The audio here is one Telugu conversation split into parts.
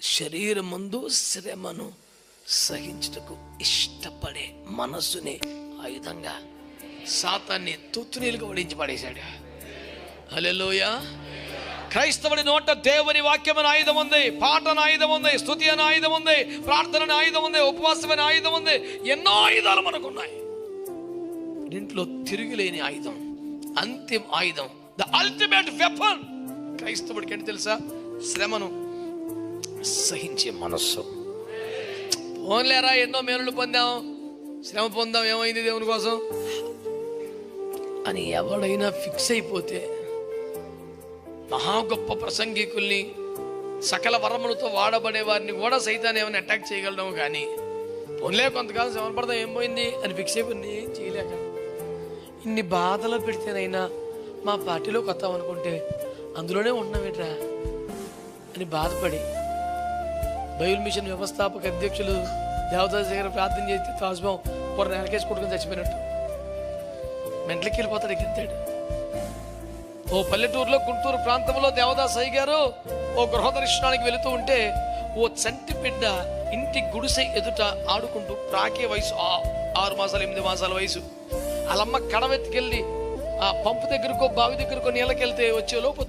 శరీరమందు శ్రమను సహించుటకు ఇష్టపడే మనస్సుని ఆయుధంగా సాతాన్ని తుత్తునీలుగా ఓడించి పడేశాడు. హల్లెలూయ. క్రైస్తవుడి నోట దేవుని వాక్యం ఆయుధం ఉంది పాట అనే ఆయుధం ఉంది స్థుతి అనే ఆయుధం ఉంది ప్రార్థన ఆయుధం ఉంది ఉపవాసం ఆయుధం ఉంది ఎన్నో ఆయుధాలు మనకున్నాయి. దీంట్లో తిరుగులేని ఆయుధం అంతిమ ఆయుధం ద అల్టిమేట్ వెపన్ క్రైస్తవుడికి ఏంటి తెలుసా? శ్రమను సహించే మనస్సు. పోన్లేరా ఎన్నో మేలులు పొందాం. శ్రమ పొందాం ఏమైంది దేవుని కోసం? అని ఎవడైనా ఫిక్స్ అయిపోతే మహా గొప్ప ప్రసంగికుల్ని సకల వరములతో వాడబడే వారిని కూడా సైతాన్ని ఏమైనా అటాక్ చేయగలడం కానీ పోన్లే కొంతకాలం శ్రమ పడదాం ఏం పోయింది? అని ఫిక్స్ అయిపోయింది ఏం చేయలేక ఇన్ని బాధలు పెడితేనైనా మా పార్టీలో కొత్త అనుకుంటే అందులోనే ఉన్నామేట్రా అని బాధపడి బైబిల్ మిషన్ వ్యవస్థాపక అధ్యక్షులు దేవదాస్ దగ్గర ప్రార్థన చేస్తే తాజ్మం పొర నెలకేసి కొట్టుకుని చచ్చిపోయినట్టు. మెంట్లకి వెళ్ళిపోతాడు ఎక్కింతాడు ఓ పల్లెటూరులో గుంటూరు ప్రాంతంలో దేవదాస్ అయ్య గారు ఓ గృహదర్శనానికి వెళుతూ ఉంటే ఓ చంటి బిడ్డ ఇంటి గుడిసె ఎదుట ఆడుకుంటూ ప్రాకే వయసు ఆరు మాసాలు ఎనిమిది మాసాల వయసు. వాళ్ళమ్మ కడవెత్తికెళ్ళి ఆ పంపు దగ్గరకో బావి దగ్గరకో నీళ్ళకెళ్తే వచ్చే లోపు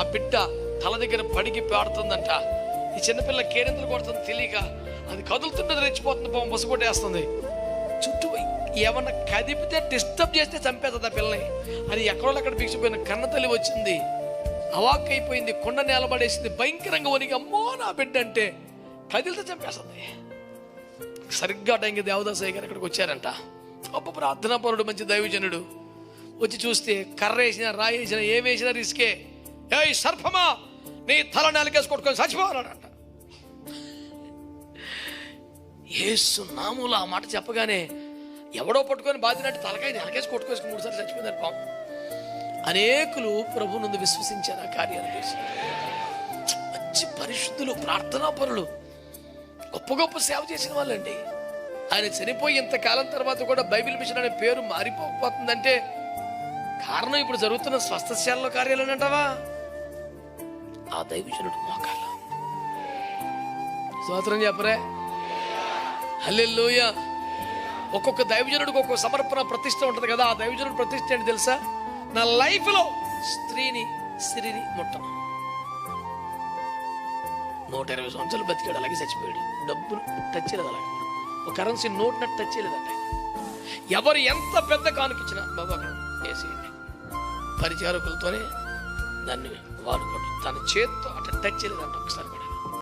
ఆ బిడ్డ తల దగ్గర పడికి పాడుతుందంట. ఈ చిన్నపిల్ల కేరింతలు కొడుతుంది తెలియక అది కదులుతున్నది రెచ్చిపోతుంది పాము బస్సు చుట్టూ ఏమన్నా కదిపితే డిస్టర్బ్ చేస్తే చంపేస్తుంది ఆ పిల్లని. అది ఎక్కడో అక్కడ బిగిసిపోయిన కన్న తల్లి వచ్చింది. అవాక్ అయిపోయింది కొండ నిలబడేసింది భయంకరంగా వనికి అమ్మో నా బిడ్డ అంటే కదిలితే చంపేస్తుంది. సరిగ్గా టైంకి దేవదాసయ్య గారు ఇక్కడికి వచ్చారంట. గొప్ప ప్రార్థనా పరుడు మంచి దైవజనుడు. వచ్చి చూస్తే కర్ర వేసిన రాయి వేసిన ఏం వేసినా రిస్కే. ఏ సర్పమా నీ తల నెలకేసి కొట్టుకొని చచ్చిపోవాలనంట ఏసు నాములు ఆ మాట చెప్పగానే ఎవడో పట్టుకొని బాధినట్టు తలకాయ నెలకేసి కొట్టుకోసి మూడు సార్లు చచ్చిపోయిందని పాపం. అనేకులు ప్రభు నుండి విశ్వసించారు ఆ కార్యాలు చేసి మంచి పరిశుద్ధులు ప్రార్థనా పరులు గొప్ప గొప్ప సేవ చేసిన వాళ్ళండి. ఆయన చనిపోయి ఇంతకాలం తర్వాత కూడా బైబిల్ మిషన్ అనే పేరు మారిపోతుందంటే కారణం ఇప్పుడు జరుగుతున్న స్వస్థశాలలో కార్యాలు అంటావా? ఆ దైవజనుడు మోకాలు స్తోత్రం చెప్పరే? హల్లెలూయ. ఒక్కొక్క దైవజనుడికి ఒక్కొక్క సమర్పణ ప్రతిష్ట ఉంటుంది కదా ఆ దైవజనుడు ప్రతిష్ట ఏంటి తెలుసా? నా లైఫ్లో స్త్రీని స్త్రీని ముట్టను. నూట ఇరవై సంవత్సరాలు బతికాడు అలాగే చచ్చిపోయాడు. డబ్బులు టచ్ చేయలేదు అలాగే. ఒక కరెన్సీ నోట్ నట్టు టచ్ చేయలేదంట ఎవరు ఎంత పెద్ద కానుకిచ్చినా బాబు అక్కడ వేసేయండి పరిచారకులతోనే దాన్ని వాడుకోండి. తన చేత్తో అట్లా టచ్ చేయలేదంట ఒకసారి కూడా.